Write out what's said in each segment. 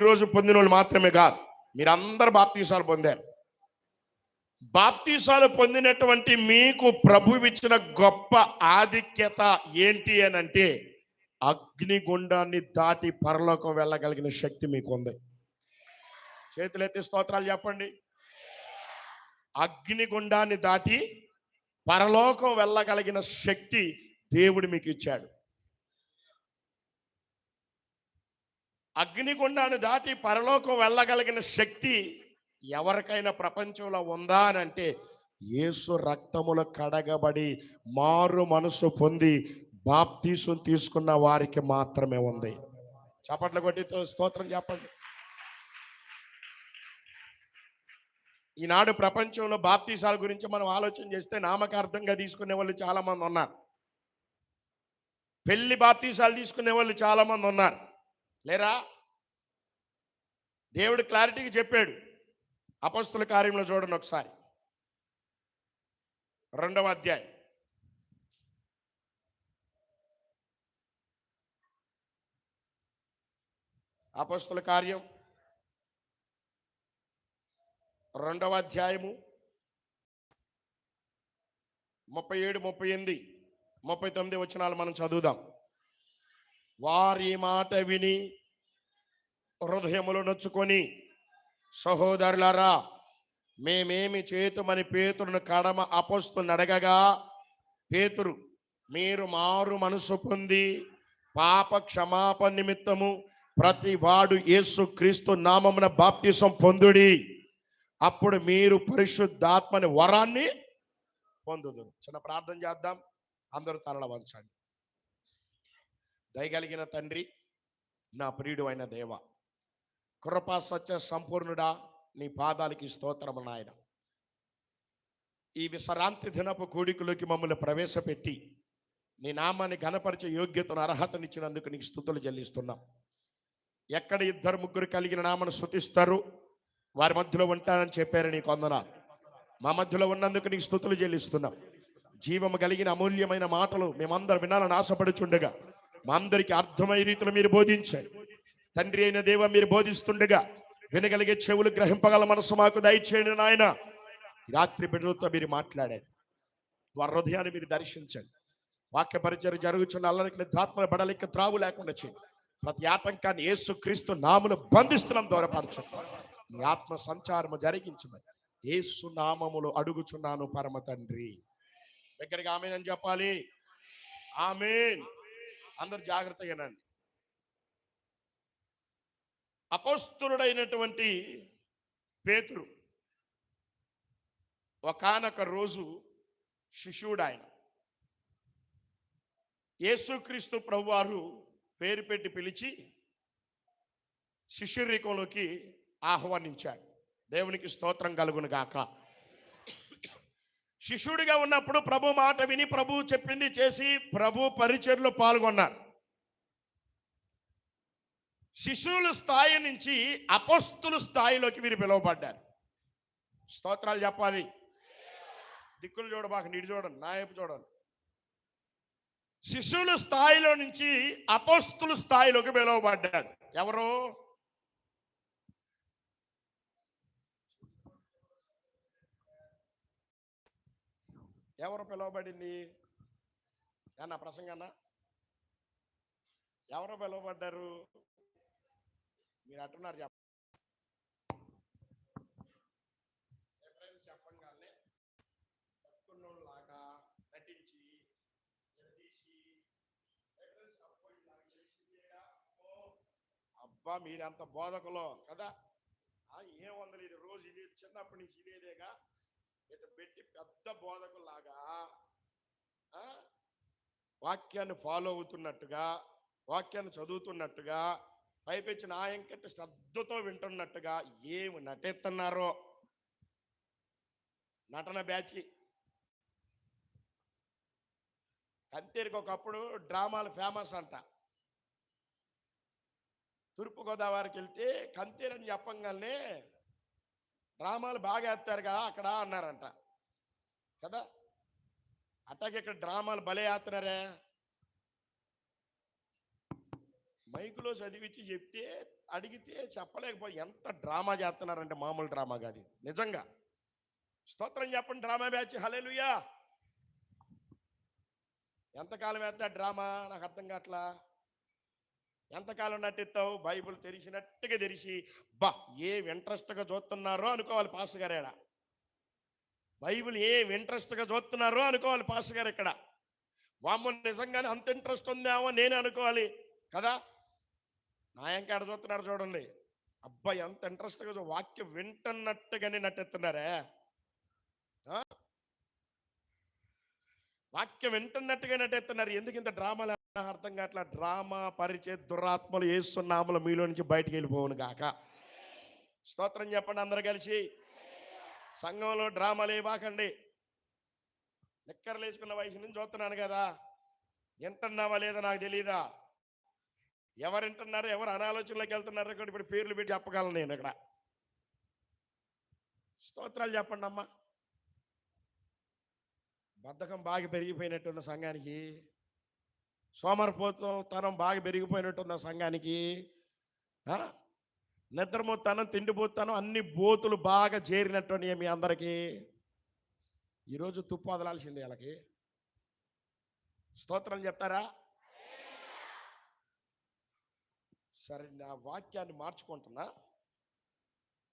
రోజు పొందిన వాళ్ళు మాత్రమే కాదు. మీరందరూ బాప్తీసాలు పొందారు. బాప్తీసాలు పొందినటువంటి మీకు ప్రభువు ఇచ్చిన గొప్ప ఆధిక్యత ఏంటి అని అంటే అగ్నిగుండాన్ని దాటి పరలోకం వెళ్ళగలిగిన శక్తి మీకు ఉంది చేతులెత్తి స్తోత్రాలు చెప్పండి. అగ్నిగుండాన్ని దాటి పరలోకం వెళ్ళగలిగిన శక్తి దేవుడు మీకు ఇచ్చాడు అగ్నిగుండాన్ని దాటి పరలోకం వెళ్ళగలిగిన శక్తి ఎవరికైనా ప్రపంచంలో ఉందా అని అంటే యేసు రక్తములు కడగబడి మారు మనసు పొంది బాప్తీసు తీసుకున్న వారికి మాత్రమే ఉంది. చప్పట్లు కొట్టి స్తోత్రం చెప్పండి. ఈనాడు ప్రపంచంలో బాప్తీసాల గురించి మనం ఆలోచన చేస్తే నామకార్థంగా తీసుకునే వాళ్ళు చాలామంది ఉన్నారు. పెళ్ళి బాప్తీసాలు తీసుకునే వాళ్ళు చాలామంది ఉన్నారు. లేరా? దేవుడు క్లారిటీగా చెప్పాడు. అపస్తుల కార్యంలో చూడండి ఒకసారి. రెండవ అధ్యాయం. అపస్తుల కార్యం. రెండవ అధ్యాయము. ముప్పై ఏడు ముప్పై ఎనిమిది ముప్పై తొమ్మిది వచనాలు మనం చదువుదాం. వారి మాట విని హృదయములు నొచ్చుకొని సహోదరులారా మేమేమి చేతుమని పేతురును కడమ అపస్తులను అడగగా పేతురు మీరు మారు మనసు పొంది పాప క్షమాపణ నిమిత్తము ప్రతి వాడు యేసు క్రీస్తు నామమున బాప్తిసం పొందుడి. అప్పుడు మీరు పరిశుద్ధాత్మని వరాన్ని పొందుదు చిన్న ప్రార్థన చేద్దాం. అందరూ తరల వంచండి. దయగలిగిన తండ్రి నా ప్రియుడు అయిన దేవ కృపా సత్య సంపూర్ణుడా నీ పాదాలకి స్తోత్రము నాయన. ఈ విశ్రాంతి దినపు కూడికలోకి మమ్మల్ని ప్రవేశపెట్టి నీ నామాన్ని ఘనపరిచే యోగ్యతను అర్హతనిచ్చినందుకు నీకు స్థుతులు చెల్లిస్తున్నాం. ఎక్కడ ఇద్దరు ముగ్గురు కలిగిన నామను స్థుతిస్తారు వారి మధ్యలో ఉంటానని చెప్పారు నీకు వందనాలు. మా మధ్యలో ఉన్నందుకు నీకు స్థుతులు చెల్లిస్తున్నాం. జీవము కలిగిన అమూల్యమైన మాటలు మేమందరం వినాలని ఆశపడుచుండగా మా అందరికీ అర్థమయ్యే రీతిలో మీరు బోధించారు తండ్రి అయిన దేవ మీరు బోధిస్తుండగా వినగలిగే చెవులు గ్రహింపగల మనసు మాకు దయచేయండి నాయన. రాత్రి బిడ్డలతో మీరు మాట్లాడారు వారి హృదయాన్ని మీరు దర్శించండి. వాక్య పరిచయం జరుగుతున్న అల్లరికి నిద్రాత్మల బడలికి త్రావు లేకుండా చేయండి. ప్రతి ఆటంకాన్ని యేసు క్రీస్తు నామును బంధిస్తున్నాం దూరపరచు నీ ఆత్మ సంచారము జరిగించమని యేసు నామములు అడుగుచున్నాను పరమ తండ్రి. దగ్గరగా ఆమెనని చెప్పాలి. ఆమెన్. అందరు జాగ్రత్తగానండి. అపస్తులుడైనటువంటి పేతురు ఒకానొక రోజు శిష్యుడు ఆయన యేసుక్రీస్తు ప్రభువారు పేరు పెట్టి పిలిచి శిష్యరికంలోకి ఆహ్వానించాడు. దేవునికి స్తోత్రం కలుగును గాక. శిష్యుడిగా ఉన్నప్పుడు ప్రభు మాట విని ప్రభు చెప్పింది చేసి ప్రభు పరిచయలో పాల్గొన్నారు. శిశువుల స్థాయి నుంచి అపస్తుల స్థాయిలోకి వీరు పిలువబడ్డారు. స్తోత్రాలు చెప్పాలి. దిక్కులు చూడబాక నీటి చూడండి నా వైపు చూడండి శిశువుల స్థాయిలో నుంచి అపస్తుల స్థాయిలోకి పిలువబడ్డాడు. ఎవరు? ఎవరు పిలువబడింది? అన్న ప్రసంగన్న ఎవరు పిలువబడ్డారు? మీరు అంటున్నారు చెప్ప Reference చెప్పంగానే పట్టుకున్నోళ్ళలాగా నటించి ఎరదీసి reference అబ్బా మీరంత బోధకులో కదా? ఆ, ఏం ఇది రోజు ఇది చిన్నప్పటి నుంచి ఇదేదేగా? ఇటు పెట్టి పెద్ద బోధకులాగా వాక్యాన్ని ఫాలో అవుతున్నట్టుగా వాక్యాన్ని చదువుతున్నట్టుగా పైపెచ్చి నా శ్రద్ధతో వింటున్నట్టుగా ఏమి నటెత్తున్నారో నటన బ్యాచి. కంతేరికి ఒకప్పుడు డ్రామాలు ఫేమస్ అంట. తూర్పుగోదావరికి వెళ్తే కంతేరని చెప్పంగానే డ్రామాలు బాగా వేస్తారు కదా అక్కడ అన్నారంట. కదా? అట్టాగే ఇక్కడ డ్రామాలు భలే వేస్తున్నారే మైకులో చదివించి చెప్తే అడిగితే చెప్పలేకపోయి ఎంత డ్రామా చేస్తున్నారంటే మామూలు డ్రామా కాదు నిజంగా. స్తోత్రం చెప్పండి డ్రామా బ్యాచ్. హలేలుయా ఎంతకాలం వేస్తా డ్రామా? నాకు అర్థం కావట్లా? ఎంతకాలం నటిస్తావు? బైబిల్ తెరిచినట్టుగా తెరిచి బా ఏం ఇంట్రెస్ట్గా చూస్తున్నారో అనుకోవాలి పాస్ గారు ఇక్కడ. బైబిల్ ఏం ఇంట్రెస్ట్గా చూస్తున్నారో అనుకోవాలి పాస్ గారు ఇక్కడ. వామ్మ నిజంగానే అంత ఇంట్రెస్ట్ ఉందేమో నేను అనుకోవాలి. కదా? నాయంకాడ చూస్తున్నారు చూడండి. అబ్బాయి ఎంత ఇంట్రెస్ట్గా వాక్యం వింటున్నట్టుగానే నటిస్తున్నారే. వాక్యం వింటున్నట్టుగా నటేస్తున్నారు. ఎందుకు ఇంత డ్రామాలు అర్థం కావట్లా? డ్రామా పరిచయ దురాత్మలు వేస్తున్నాములు మీలో నుంచి బయటికి వెళ్ళిపోవును కాక స్తోత్రం చెప్పండి అందరు కలిసి. సంఘంలో డ్రామాలు బాకండి నిక్కర్లు వేసుకున్న వయసు నుంచి చూస్తున్నాను కదా. వింటున్నావా లేదా నాకు తెలియదా ఎవరు వింటున్నారు? ఎవరు అనాలోచనలోకి వెళ్తున్నారు ఇక్కడ ఇప్పుడు పేర్లు పెట్టి చెప్పగలను నేను ఇక్కడ. స్తోత్రాలు చెప్పండి అమ్మా బద్ధకం బాగా పెరిగిపోయినట్టున్న సంఘానికి సోమరపోతం తనం బాగా పెరిగిపోయినట్టున్న సంఘానికి ఆ? తిండిపోతానం అన్ని బోతులు బాగా చేరినట్టున్నాయి మీ అందరికీ. ఈరోజు తుప్పు వదలాల్సిందే వాళ్ళకి. స్తోత్రం చెప్తారా? సరే నా వాక్యాన్ని మార్చుకుంటున్నా.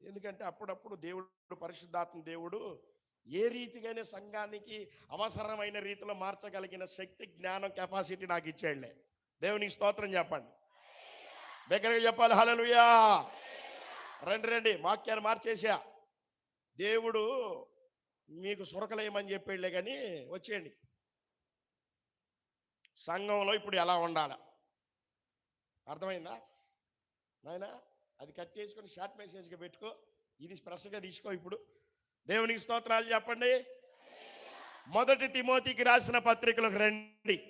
ఎందుకంటే అప్పుడప్పుడు దేవుడు పరిశుద్ధాత్మ దేవుడు ఏ రీతిగానే సంఘానికి అవసరమైన రీతిలో మార్చగలిగిన శక్తి జ్ఞానం కెపాసిటీ నాకు ఇచ్చేళ్ళే. దేవునికి స్తోత్రం చెప్పండి. దగ్గరగా చెప్పాలి హలలుయా రండి రండి. వాక్యాన్ని మార్చేసా దేవుడు మీకు సురకలేయమని చెప్పేళ్ళే కానీ వచ్చేయండి. సంఘంలో ఇప్పుడు ఎలా ఉండాలి? అర్థమైందా? నాయనా అది కట్ చేసుకొని షార్ట్ మెసేజ్గా పెట్టుకో. ఇది స్పెషల్గా తీసుకో ఇప్పుడు. దేవునికి స్తోత్రాలు చెప్పండి. మొదటి తిమోతికి రాసిన పత్రికలకు రండి.